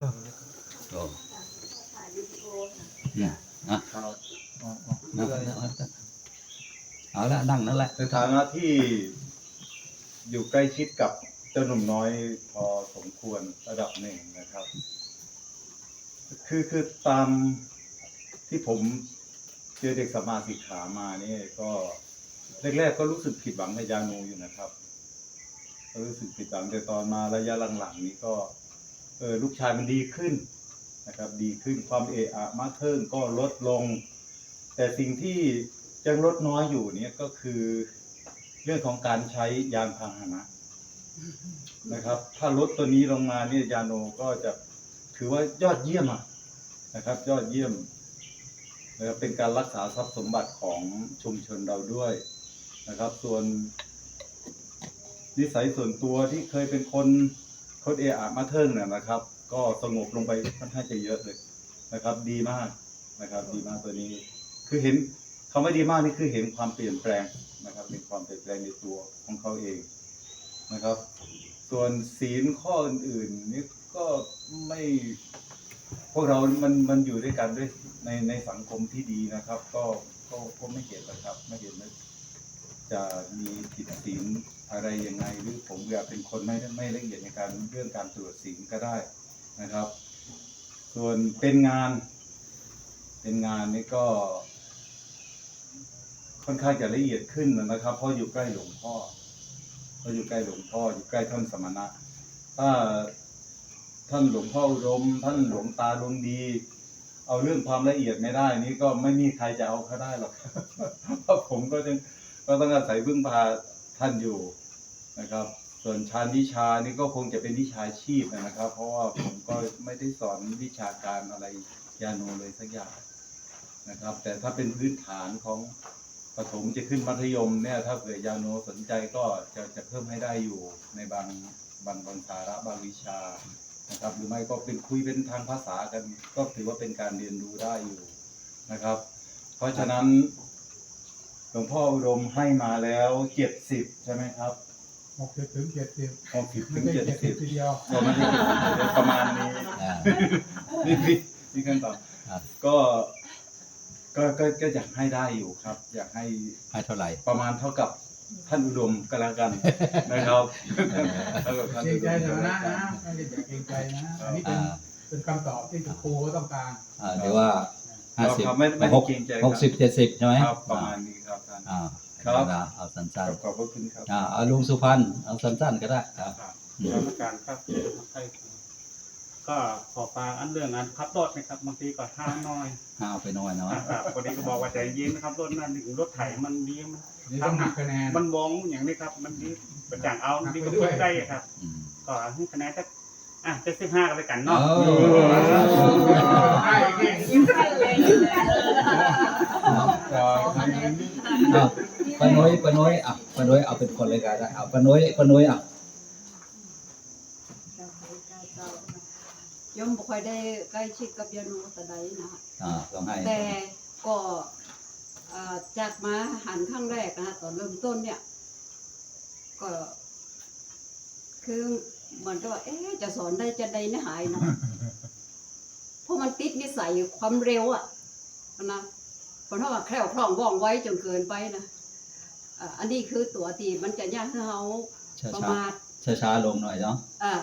โอ้เนี่ยอะครับนั่งนั่งนั่งเอาละนั่งนั่นแหละในฐานะที่อยู่ใกล้ชิดกับเจ้าหนุ่มน้อยพอสมควรระดับหนึ่งนะครับ คือคือตามที่ผมเจอเด็กสมมาสิกขามานี่ก็แรกๆก็รู้สึกผิดหวังในยานูอยู่นะครับก็รู้สึกผิดหวังแต่ตอนมาระยะหลังๆ นี้ก็ เออลูกชายมันดีขึ้นนะครับดีขึ้นความเอะอะมากขึ้นก็ลดลง แต่สิ่งที่ยังลดน้อยอยู่เนี่ยก็คือ เรื่องของการใช้ยานพาหนะนะครับ ถ้าลดตัวนี้ลงมาเนี่ยยาโนก็จะถือว่ายอดเยี่ยมอะนะครับ ยอดเยี่ยมนะครับเป็นการรักษาทรัพย์สมบัติของชุมชนเราด้วยนะครับ ส่วนนิสัยส่วนตัวที่เคยเป็นคน คนเอะอะมาเทิงเนี่ยนะครับ ก็สงบลงไปค่อนข้างจะเยอะเลยนะครับ ดีมากนะครับ ดีมากตัวนี้ คือเห็นคำว่าดีมากนี่คือเห็นความเปลี่ยนแปลงนะครับเห็นความเปลี่ยนแปลงในตัวของเขาเองนะครับ ส่วนศีลข้ออื่นๆนี่ก็ไม่พวกเรา มันมันอยู่ด้วยกันด้วยในในสังคมที่ดีนะครับ ก็ก็ก็ไม่เห็นนะครับ ไม่เห็นว่าจะมีผิดศีล อะไรยังไงหรือผมอยากเป็นคนไม่ไม่ละเอียดในการเรื่องการตรวจศีลก็ได้นะครับ ส่วนเป็นงาน เป็นงานนี่ก็ ค่อนข้างจะละเอียดขึ้นนะครับ เพราะอยู่ใกล้หลวงพ่อเพราะอยู่ใกล้หลวงพ่ออยู่ใกล้ท่านสมณะ ถ้าท่านหลวงพ่ออุดมท่านหลวงตาดวงดีเอาเรื่องความละเอียดไม่ได้นี่ก็ไม่มีใครจะเอาเขาได้หรอกเพราะผมก็ยังก็ต้องอาศัยพึ่งพาท่านอยู่ นะครับ ส่วนชาญวิชานี่ก็คงจะเป็นวิชาชีพนะครับ เพราะว่าผมก็ไม่ได้สอนวิชาการอะไรยาโนเลยสักอย่างนะครับ แต่ถ้าเป็นพื้นฐานของประถมจะขึ้นมัธยมเนี่ยถ้าเผื่อยาโนสนใจก็จะจะเพิ่มให้ได้อยู่ในบางบางบางสาระบางวิชานะครับหรือไม่ก็เป็นคุยเป็นทางภาษากัน ก็ถือว่าเป็นการเรียนรู้ได้อยู่นะครับ เพราะฉะนั้นหลวงพ่ออุดมให้มาแล้วเจ็ดสิบใช่ไหมครับ หกสิบถึงเจ็ดสิบหกสิบไม่ถึงได้เจ็ดเจ็ดสิสิบบทีเดียวก็ไม่ได้ประมาณนี้ อ่า นี่นี่นี่ขั้นตอนครับ ก็ก็ก็ก็อยากให้ได้อยู่ครับ อยากให้ให้เท่าไหร่ ประมาณเท่ากับท่านอุดมก็แล้วกัน นะครับเท่ากับท่านเกรอุงดใจมสก็มแล้วณะกันนะไม่ได้อยากเกรงใจนะอันนี้เป็นอ่า เป็นคำตอบที่ครูเขาต้องการอ่าเดี๋ยวว่าห้าสิบครับไม่ไม่หได้กเกรงใจหกสิบเจ็ดสิบใช่ไหมครับประมาณนี้ครับท่าน อ่า ครับธรรมดาเอาสั้นขอบขอบพระคุณครับ ๆอ่าเอาลุงสุพรรณเอาสั้นๆก็ได้ครับอืมกรรมการครับให้ก็ขอฝากอันเรื่องอันขับรถนะครับบางทีก็ท่าน้อยห้าวไปหน่อยเนาะครับคนนี้ก็บอกว่าใจเย็นนะครับรถนั่นถึงรถไถมันดีมันนี่ต้องหักคะแนน มันวองอย่างนี้ครับ มันดีประจังเอาดีก็พูดได้ครับ อืม ก็ให้คะแนนสักอะเจ็ดสิบห้ากันเลยกันเอเนาะอได้เก่ง เอาปาน้อ ยปาน้อยอะปาน้อยเอาเป็นคนเลยก็ได้เอาปาน้อยปาน้อยอะยมบ่ค่อยได้ใกล้ชิดกับยานูแต่ใดนะ อ่าลองให้แต่ก็เอ่อจากมาหันครั้งแรกนะตอนเริ่มต้นเนี่ย ก็ คือมันก็ว่าเอ๊ะจะสอนได้จะได้นะหายเนาะเพราะมันติดนิสัยความเร็วอะนะเพราะว่าแคล่วคล่องว่องไวจนเกินไปนะ อะอันนี้คือตัวตีมันจะยากให้เขาช้าประช้ามาทช้าช้าๆลงหน่อยเนาะอ่า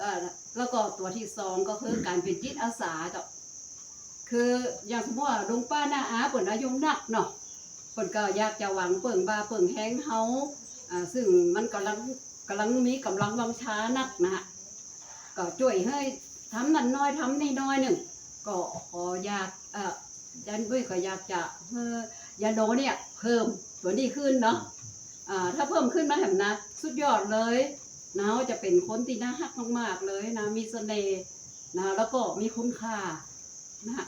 อ่าแล้วก็ตัวที่สองก็คือการเป็นจิตอาสาจ้ะคืออย่างสมมติว่าลุงป้าหน้าอาเปิ่นอายุนักเนาะเปิ่นก็อยากจะหวังเปิ่งบาเปิ่งแห้งเฮาอ่าซึ่งมันกำลังกำลังมีกำลังวังช้านักนะฮะก็ช่วยให้ทำนั่นน้อยทำนี่น้อยหนึ่งก็ขออยากเอ่อยันด้วยก็อยากจะเพื่อยาโนเนี่ยเพิ่ม ตัวนี้ขึ้นเนาะอ่าถ้าเพิ่มขึ้นมาแหมนะ สุดยอดเลยนะเขาจะเป็นคนที่น่าฮักมากๆเลยนะมีเสน่ห์นะแล้วก็มีคุณค่านะ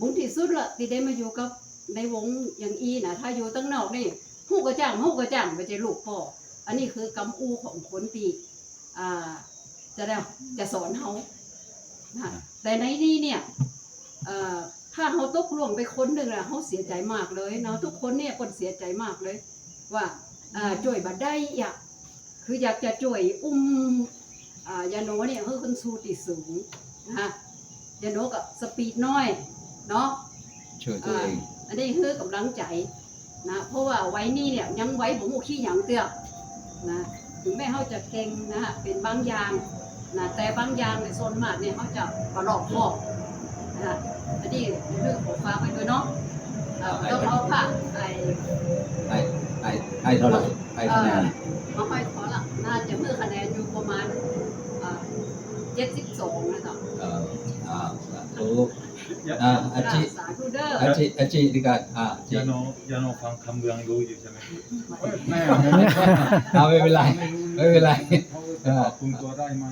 บุญที่สุดละที่ได้มาอยู่กับในวงอย่างอีนะถ้าอยู่ตั้งนอกนี่หูกระจ่างหูกระจ่างไปเจลูกพ่ออันนี้คือกำอูของคนตีอ่าจะได้จะสอนเขานะแต่ในนี้เนี่ยอ่อ ถ้าเขาตกล่วงไปคนหนึ่งอะเขาเสียใจมากเลยเนาะทุกคนเนี่ยคนเสียใจมากเลย ว่าอ่าช่วยบัดได้อยากคืออยากจะช่วยอุ้มอ่ายาโนเนี่ยเพื่อขึ้นสู่ที่สูงนะฮะยาโนก็สปีดน้อยเนาะช่วยตัวเองอันนี้คือกำลังใจนะเพราะว่าไว้นี่เนี่ยยังไว้ผมโอขี้หยังเตือกนะถึงแม้เขาจะเก่งนะฮะเป็นบางอย่างนะแต่บางอย่างในโซนมากเนี่ยเขาจะประหลอกพอกนะฮะ อันนี้เรื่องของฟ้ากไปด้วยเนาะเอ่อต้องเอาผ้าไอ้ให้ให้ให้เท่าไหร่ให้คะแนนเอาไปขอละน่าจะเพื่อคะแนนอยู่ประมาณเจ็ดสิบสองนะครับเอ่ออ่าสาธุอ่าอาจิสาธุเด้ออาจิอาจิดีกันอ่าจิยาโนยาโนฟังคำเมืองรู้อยู่ใช่ไหมแม่เอาไม่เป็นไรไม่เป็นไรเขาจะปรับปรุงตัวได้ไหม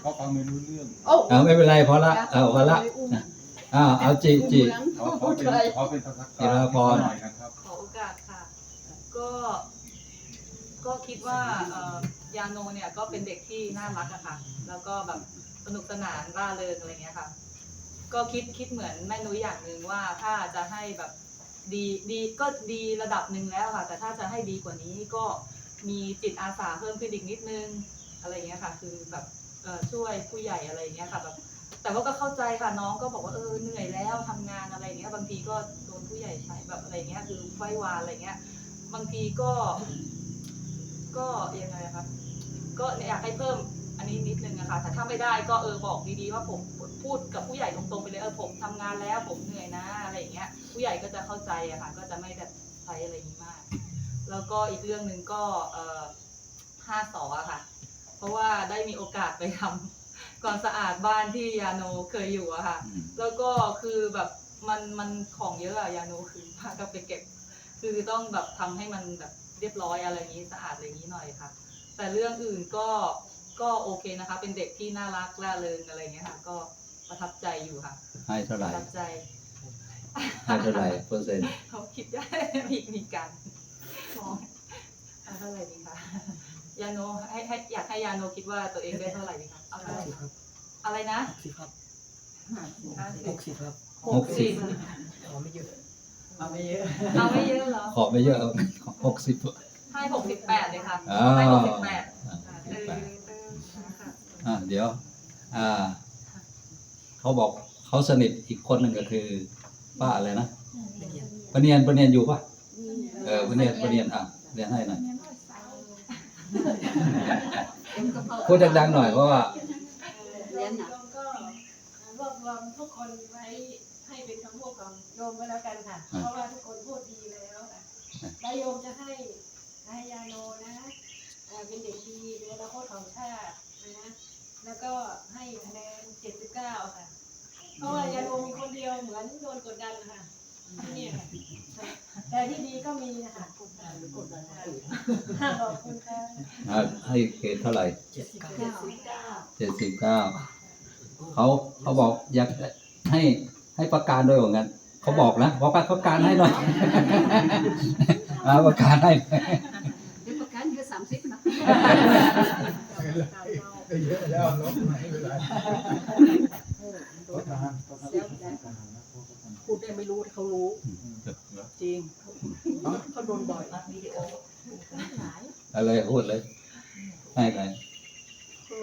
เขาฟังไม่รู้เรื่องโอ้เอาไม่เป็นไรพอละเอาพอละ อ่าเอาจิจิเขาเขาเป็นเขาเป็นภาษากลางจิรพรหน่อยนะครับ ขอโอกาสค่ะ ก็ ก็คิดว่าเอ่อยาโนเนี่ยก็เป็นเด็กที่น่ารักอะค่ะ แล้วก็แบบสนุกสนานร่าเริงอะไรเงี้ยค่ะ ก็คิดคิดเหมือนแม่นุ้ยอย่างหนึ่งว่าถ้าจะให้แบบดีดีก็ดีระดับหนึ่งแล้วค่ะ แต่ถ้าจะให้ดีกว่านี้ก็มีจิตอาสาเพิ่มขึ้นอีกนิดนึงอะไรเงี้ยค่ะ คือแบบเอ่อช่วยผู้ใหญ่อะไรเงี้ยค่ะแบบ แต่ว่าก็เข้าใจค่ะน้องก็บอกว่าเออเหนื่อยแล้วทำงานอะไรเงี้ยบางทีก็โดนผู้ใหญ่ใช้แบบอะไรเงี้ยคือไฟวานอะไรเงี้ย บางทีก็ ก็ยังไงอะคะก็อยากให้เพิ่มอันนี้นิดนึงอะคะแต่ถ้าไม่ได้ก็เออบอกดีๆว่าผมพูดกับผู้ใหญ่ตรงๆไปเลยเออผมทำงานแล้วผมเหนื่อยนะอะไรอย่างเงี้ย ผู้ใหญ่ก็จะเข้าใจอะค่ะ ก็จะไม่แบบใช้อะไรนี้มาก แล้วก็อีกเรื่องหนึ่งก็เออห้าสออะค่ะ เพราะว่าได้มีโอกาสไปทำ ความสะอาดบ้านที่ยาโนเคยอยู่อะค่ะอืมแล้วก็คือแบบมันมันของเยอะอะยาโนคือพาก็ไปเก็บ คือต้องแบบทำให้มันแบบเรียบร้อยอะไรอย่างนี้สะอาดอะไรอย่างนี้หน่อยค่ะ แต่เรื่องอื่นก็ก็โอเคนะคะ เป็นเด็กที่น่ารักร่าเริงอะไรอย่างเงี้ยค่ะ ก็ประทับใจอยู่ค่ะ ให้เท่าปไหร่ระทับใจให้เท่าไหร่เปอร์เซ็นต์เขาคิดได้มีมีการมองเอาเท่าไหร่ดีคะ ยาโนให้ให้อยากให้ยาโนคิดว่าตัวเองได้เท่าไหร่ดีคะเอาเท่าไหร่คะอะไรนะสิบครับห้าหกสิบครับหกสิบขอไม่เยอะเอาไม่เยอะเอาไม่เยอะเหรอ ขอไม่เยอะหกสิบ ให้หกสิบแปดเลยค่ะอ่าให้หกสิบแปดเออแปดเออค่ะอ่าเดี๋ยว อ่า เขาบอกเขาสนิทอีกคนหนึ่งก็คือป้าอะไรนะปะเนียนปะเนียนอยู่ปะเออปะเนียนปะเนียนอะเรียนให้หน่อย พูดดังๆหน่อยเพราะว่าเรียนน่ะก็รวบรวมทุกคนไว้ให้เป็นคำพูดของโยมก็แล้วกันค่ะอ่าเพราะว่าทุกคนพูดดีแล้วค่ะแล้วโยมจะให้ให้ยาโนนะเอ่อเป็นเด็กดีเป็นอนาคตของชาตินะแล้วก็ให้คะแนน 79 ค่ะ เพราะว่ายาโนมีคนเดียวเหมือนโดนกดดันนะคะที่เนี่ยค่ะ แต่ที่ดีก็มีนะคะกดดันกดดันขอบคุณค่ะอ่าให้เกรดเท่าไหร่เจ็ดสิบเก้าเจ็ดสิบเก้าเขาเขาบอกอยากให้ให้ประกันด้วยเหมือนกันเขาบอกนะบอกว่าเขาการให้หน่อยอ่าประกันให้เดี๋ยวประกันคือสามสิบนะเยอะแล้วเนาะไม่เป็นไร พูดได้ไม่รู้เขารู้ จริงเขาโดนบ่อย อะไรพู ดเลยให้ไหนก็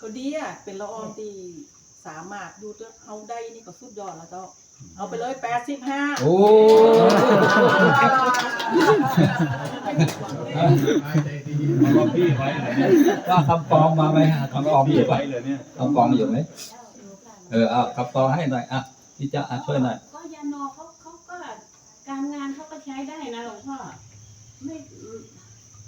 ก็ดีอะเป็นละอองที่สามารถดูตัวเอาได้นี่ก็สุดยอดแล้วเจ้า เอาไปเลยแปดสิบห้าโอ้ใจดีเอาพี่ไว้เลยเนี่ยก็คำปองมาไหมฮะคำปองพี่อยู่ไว้ปะเลยเนี่ยคำปองอยู่ไหมเออเอาคำปองให้หน่อยอะพี่จะอะช่วยหน่อยก็ยาโนเขาเขาก็การงานเขาก็ใช้ได้นะหลวงพ่อไม่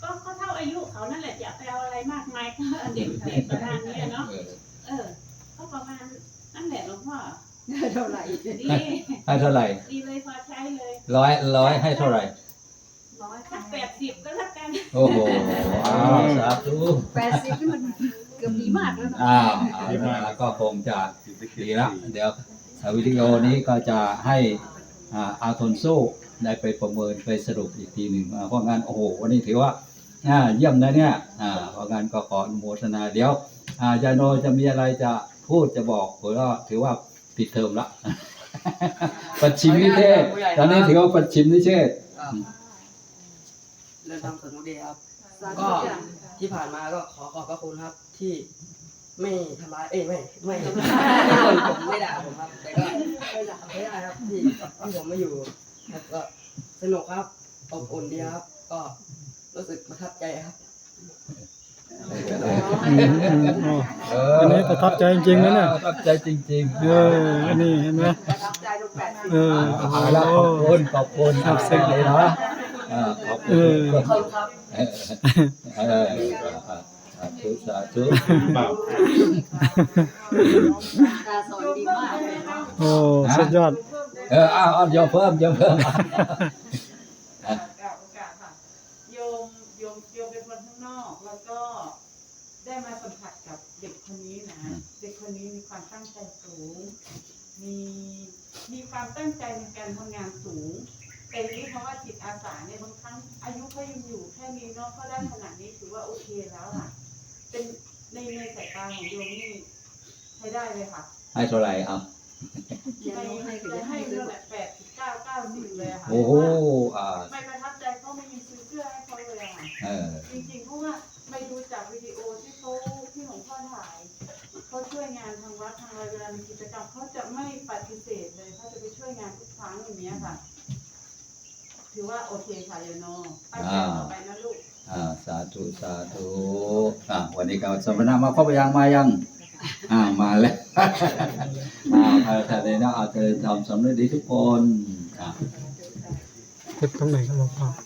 ก็ก็เท่าอายุเขานั่นแหละอย่าไปเอาอะไรมากมายก็เด็กเด็กประมาณนี้เนาะเออเออก็ประมาณนั่นแหละหลวงพ่อเท่าไหร่ดีให้เท่าไหร่ดีเลยพอใช้เลยร้อยร้อยให้เท่าไหร่ร้อยสักแปดสิบก็แล้วกันโอ้โหอ้าวสาธุแปดสิบนี่มันเกือบดีมากแล้วเนาะอ้าวเอาละก็คงจะดีละเดี๋ยววิดีโอนี้ก็จะให้อ่าอาทนสู้ได้ไปประเมินไปสรุปอีกทีหนึ่งอ่าเพราะงั้นโอ้โหวันนี้ถือว่า อ่าเยี่ยมนะเนี่ยอ่าเพราะงั้นก็ขออนุโมทนาเดี๋ยวอ่ายาโนจะมีอะไรจะพูดจะบอกผมก็ถือว่าปิดเทอมละปัจฉิมนิเทศตอนนี้ถือว่าปัจฉิมนิเทศเริ่มทำสนุกดีครับสาธุก็จ้ะที่ผ่านมาก็ขอขอบพระคุณครับที่ไม่ทำร้ายเอ้ยไม่ไม่ไม่บ่นผมไม่ด่าผมครับ แต่ก็ไม่ด่าไม่ได้ครับที่ที่ผมมาอยู่ครับก็สนุกครับอบอุ่นดีครับ ก็ รู้สึกประทับใจครับเออันนี้ประทับใจจริงๆนะเนี่ยประทับใจจริงๆเอออันนี้เห็นไหมประทับใจทุกแปดสิบเออเอาละขอบคุณขอบคุณครับซึ้งเลยนะเออขอบคุเอณอคนครับเออเออสาธุสาธุเปล่าการสอนดีมากเลยเนาะโอ้สุดยอด เอออ้าวอ้าวอย่าเพิ่มอย่าเพิ่ม กับโอกาสค่ะโยมโยมโยมเป็นคนข้างนอก แล้วก็ ได้มาสัมผัสกับเด็กคนนี้นะ เด็กคนนี้มีความตั้งใจสูง มีมีความตั้งใจในการทำงานสูงแต่ทีนี้เพราะว่าจิตอาสาเนี่ยบางครั้งอายุเขายังอยู่แค่นี้เนาะเขาได้ขนาดนี้ถือว่าโอเคแล้วอะ เป็นในในสายตาของโยมนี่ใช้ได้เลยค่ะ ให้เท่าไหร่เอาอย่าให้น้องให้ก็จะจะให้ให้เรื่ด้อวงยแบบแปดสิบเก้าเก้าสิบเลยอะค่ะโอ้โหอ่าไม่ประทับใจเขาไม่มีซื้อเสื้อให้เขาเลยอะค่ะเออ เขาที่หลวงพ่อถ่ายเขาช่วยงานทางวัดทางอะไรเวลามีกิจกรรมเขาจะไม่ปฏิเสธเลยเขาจะไปช่วยงานทุกครั้งอย่างเนี้ยค่ะ ถือว่าโอเคค่ะโยโนตั้งใจต่อไปนะลูกอ่าสาธุสาธุอ่าวันนี้ก็สมณะมาครบยังมายังอ่ามาแล้วอ่าเอาท่านเลยนะเอาเธอทำสำเร็จดีทุกคนอ่าเก็บตรงไหนครับหลวงพ่อ